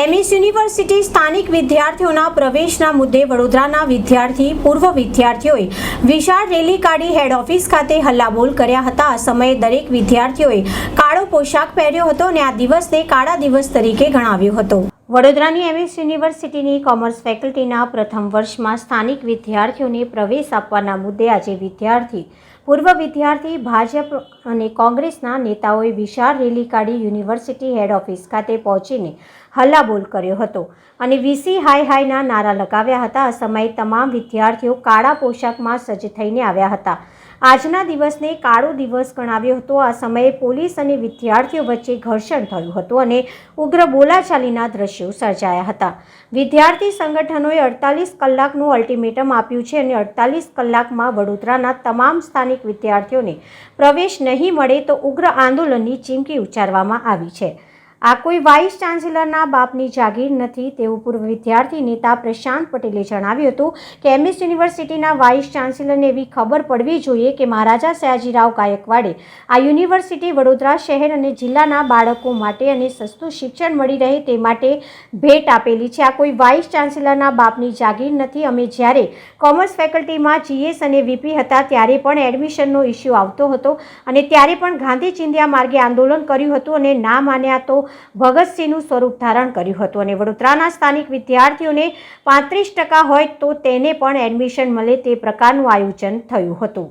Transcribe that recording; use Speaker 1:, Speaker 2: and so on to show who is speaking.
Speaker 1: MS university સ્થાનિક વિદ્યાર્થીઓના પ્રવેશના મુદ્દે વડોદરાના વિદ્યાર્થી, પૂર્વ વિદ્યાર્થીઓએ વિશાળ રેલી કાઢી હેડ ઓફિસ ખાતે હલ્લાબોલ કર્યા હતા. સમયે દરેક વિદ્યાર્થીઓએ કાળો પોશાક પહેર્યો હતો અને આ દિવસને કાળા દિવસ તરીકે ગણાવ્યો હતો. વડોદરાની એમએસ યુનિવર્સિટીની કોમર્સ ફેકલ્ટીના પ્રથમ વર્ષમાં સ્થાનિક વિદ્યાર્થીઓને પ્રવેશ આપવાના મુદ્દે આજે વિદ્યાર્થી પૂર્વ વિદ્યાર્થી ભાજપ અને કોંગ્રેસના નેતાઓએ વિશાળ રેલી કાઢી યુનિવર્સિટી હેડ ઓફિસ ખાતે પહોંચીને હલ્લાબોલ કર્યો હતો અને વીસી હાય હાયના નારા લગાવ્યા હતા. આ સમયે તમામ વિદ્યાર્થીઓ કાળા પોશાકમાં સજ્જ થઈને આવ્યા હતા. આજના દિવસને કાળો દિવસ ગણાવ્યો હતો. આ સમયે પોલીસ અને વિદ્યાર્થીઓ વચ્ચે ઘર્ષણ થયું હતું અને ઉગ્ર બોલાચાલીના દ્રશ્યો સર્જાયા હતા. વિદ્યાર્થી સંગઠનોએ અડતાલીસ કલાકનું અલ્ટિમેટમ આપ્યું છે અને અડતાલીસ કલાકમાં વડોદરાના તમામ સ્થાનિક વિદ્યાર્થીઓને પ્રવેશ નહીં મળે તો ઉગ્ર આંદોલનની ચીમકી ઉચ્ચારવામાં આવી છે. આ કોઈ વાઇસ ચાન્સેલરના બાપની જાગીર નથી, તેવું પૂર્વ વિદ્યાર્થી નેતા પ્રશાંત પટેલે જણાવ્યું હતું કે એમએસ યુનિવર્સિટીના વાઇસ ચાન્સેલરને એવી ખબર પડવી જોઈએ કે મહારાજા સયાજીરાવ ગાયકવાડે આ યુનિવર્સિટી વડોદરા શહેર અને જિલ્લાના બાળકો માટે અને સસ્તું શિક્ષણ મળી રહે તે માટે ભેટ આપેલી છે. આ કોઈ વાઇસ ચાન્સેલરના બાપની જાગીર નથી. અમે જ્યારે કોમર્સ ફેકલ્ટીમાં જીએસ અને વીપી હતા ત્યારે પણ એડમિશનનો ઇસ્યુ આવતો હતો અને ત્યારે પણ ગાંધી ચિંધ્યા માર્ગે આંદોલન કર્યું હતું અને ના માન્યા તો ભગતસિંહનું સ્વરૂપ ધારણ કર્યું હતું અને વડોદરાના સ્થાનિક વિદ્યાર્થીઓને પાંત્રીસ ટકા હોય તો તેને પણ એડમિશન મળે તે પ્રકારનું આયોજન થયું હતું.